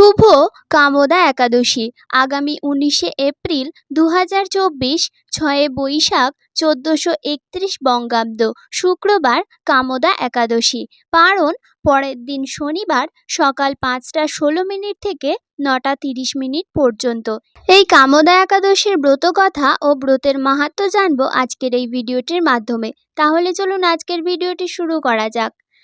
শুভ কামদা একাদশী। আগামী উনিশে এপ্রিল দু হাজার চব্বিশ, ছয়ে বৈশাখ চোদ্দোশো একত্রিশ বঙ্গাব্দ, শুক্রবার কামদা একাদশী। পারণ পরের দিন শনিবার সকাল পাঁচটা ষোলো মিনিট থেকে নটা তিরিশ মিনিট পর্যন্ত। এই কামদা একাদশীর ব্রত কথা ও ব্রতের মাহাত্ম্য জানব আজকের এই ভিডিওটির মাধ্যমে। তাহলে চলুন আজকের ভিডিওটি শুরু করা যাক।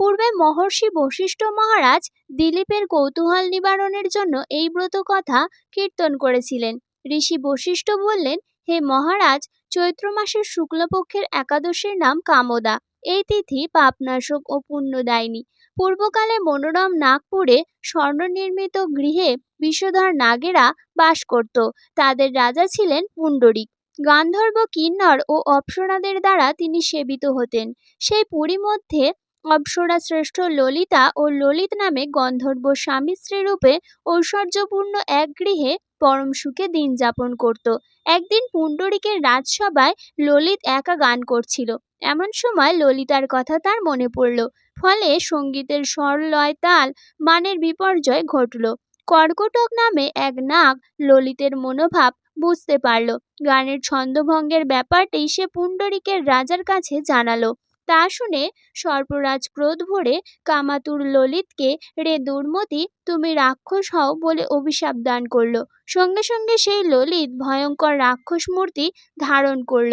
পূর্বে মহর্ষি বশিষ্ঠ মহারাজ দিলীপের কৌতূহল নিবারণের জন্য এই ব্রত কথা কীর্তন করেছিলেন। ঋষি বশিষ্ঠ বললেন, হে মহারাজ, চৈত্র মাসের শুক্লপক্ষের একাদশীর নাম কামদা। এই তিথি পাপনাশক ও পুণ্যদায়িনী। পূর্বকালে মনোরম নাগপুরে স্বর্ণনির্মিত গৃহে বিষধর নাগেরা বাস করত। তাদের রাজা ছিলেন পুণ্ডরিক। গান্ধর্ব, কিন্নর ও অপ্সরাদের দ্বারা তিনি সেবিত হতেন। সেই পুরী মধ্যে অপ্সরা শ্রেষ্ঠ ললিতা ও ললিত নামে গন্ধর্ব স্বামী স্ত্রীরূপে ঐশ্বর্যপূর্ণ এক গৃহে পরম সুখে দিন যাপন করত। একদিন পুণ্ডরিকের রাজসভায় ললিত একা গান করছিল। এমন সময় ললিতার কথা তার মনে পড়ল। ফলে সঙ্গীতের স্বর লয় তাল মানের বিপর্যয় ঘটল। কর্কটক নামে এক নাগ ললিতের মনোভাব বুঝতে পারল। গানের ছন্দভঙ্গের ব্যাপারটি সে পুণ্ডরিকের রাজার কাছে জানালো। তা শুনে সর্পরাজ ক্রোধ ভরে কামাতুর ললিতকে, রে দুর্মতি, তুমি রাক্ষস হও বলে অভিশাপ দান করল। সঙ্গে সঙ্গে সেই ললিত ভয়ঙ্কর রাক্ষস মূর্তি ধারণ করল।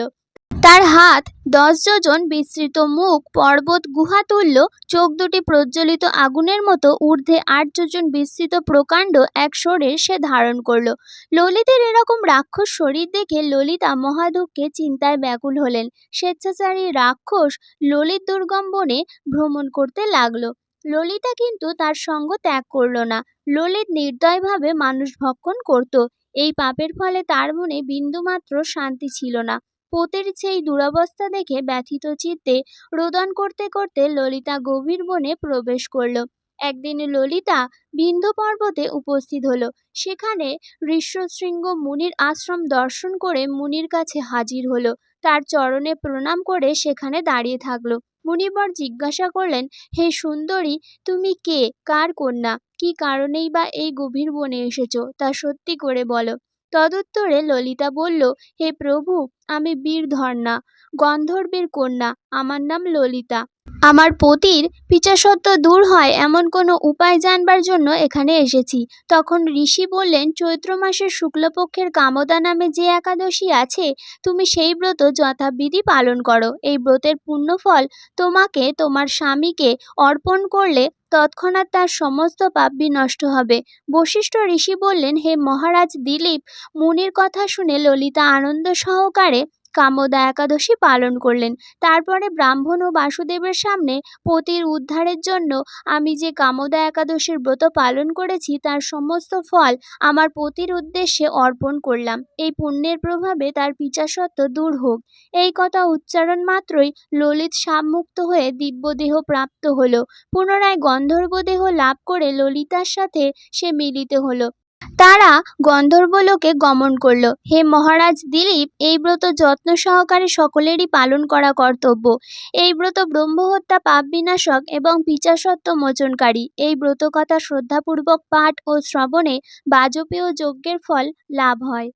তার হাত দশ যোজন বিস্তৃত মুখ পর্বত গুহা তুল্য, চোখ দুটি প্রজ্বলিত আগুনের মতো, ঊর্ধ্বে আট যোজন বিস্তৃত প্রকাণ্ড এক শরীর সে ধারণ করল। ললিতের এরকম রাক্ষস শরীর দেখে ললিতা মহাদুঃখে চিন্তায় ব্যাকুল হলেন। স্বেচ্ছাচারী রাক্ষস ললিত দুর্গম বনে ভ্রমণ করতে লাগল। ললিতা কিন্তু তার সঙ্গ ত্যাগ করল না। ললিত নির্দয়ভাবে মানুষ ভক্ষণ করত। এই পাপের ফলে তার মনে বিন্দুমাত্র শান্তি ছিল না। পোতের সেই দুরবস্থা দেখে ব্যথিত চিত্তে রোদন করতে করতে ললিতা গভীর বনে প্রবেশ করল। একদিন ললিতা বিন্ধ্য পর্বতে উপস্থিত হলো। সেখানে ঋষ্যশৃঙ্গ মুনির আশ্রম দর্শন করে মুনির কাছে হাজির হলো। তার চরণে প্রণাম করে সেখানে দাঁড়িয়ে থাকল। মুনিবর জিজ্ঞাসা করলেন, হে সুন্দরী, তুমি কে? কার কন্যা? কি কারণেই বা এই গভীর বনে এসেছ? তা সত্যি করে বলো। তদুত্তরে ললিতা বলল হে প্রভু আমি বীরধর্ণা গন্ধর্বের কন্যা আমার নাম ললিতা। আমার পতির পিচাসত্ব দূর হয় এমন কোনো উপায় জানবার জন্য এখানে এসেছি। তখন ঋষি বললেন, চৈত্র মাসের শুক্লপক্ষের কামদা নামে যে একাদশী আছে, তুমি সেই ব্রত যথাবিধি পালন করো। এই ব্রতের পুণ্যফল তোমাকে, তোমার স্বামীকে অর্পণ করলে তৎক্ষণাৎ তার সমস্ত পাপ বিনষ্ট হবে। বশিষ্ঠ ঋষি বললেন, হে মহারাজ দিলীপ, মুনির কথা শুনে ললিতা আনন্দ সহকারে কামদা একাদশী পালন করলেন। তারপরে ব্রাহ্মণ ও বাসুদেবের সামনে পতির উদ্ধারের জন্য আমি যে কামদা একাদশীর ব্রত পালন করেছি, তার সমস্ত ফল আমার পতির উদ্দেশ্যে অর্পণ করলাম। এই পুণ্যের প্রভাবে তার পিচাসত্ব দূর হোক। এই কথা উচ্চারণ মাত্রই ললিত সাবমুক্ত হয়ে দিব্যদেহ প্রাপ্ত হলো। পুনরায় গন্ধর্বদেহ লাভ করে ললিতার সাথে সে মিলিত হলো। তারা গন্ধর্বলোকে গমন করল। হে মহারাজ দিলীপ, এই ব্রত যত্ন সহকারে সকলেরই পালন করা কর্তব্য। এই ব্রত ব্রহ্মহত্যা পাপ বিনাশক এবং পিচাসত্ব মোচনকারী। এই ব্রতকথা শ্রদ্ধাপূর্বক পাঠ ও শ্রবণে বাজপেয় যজ্ঞের ফল লাভ হয়।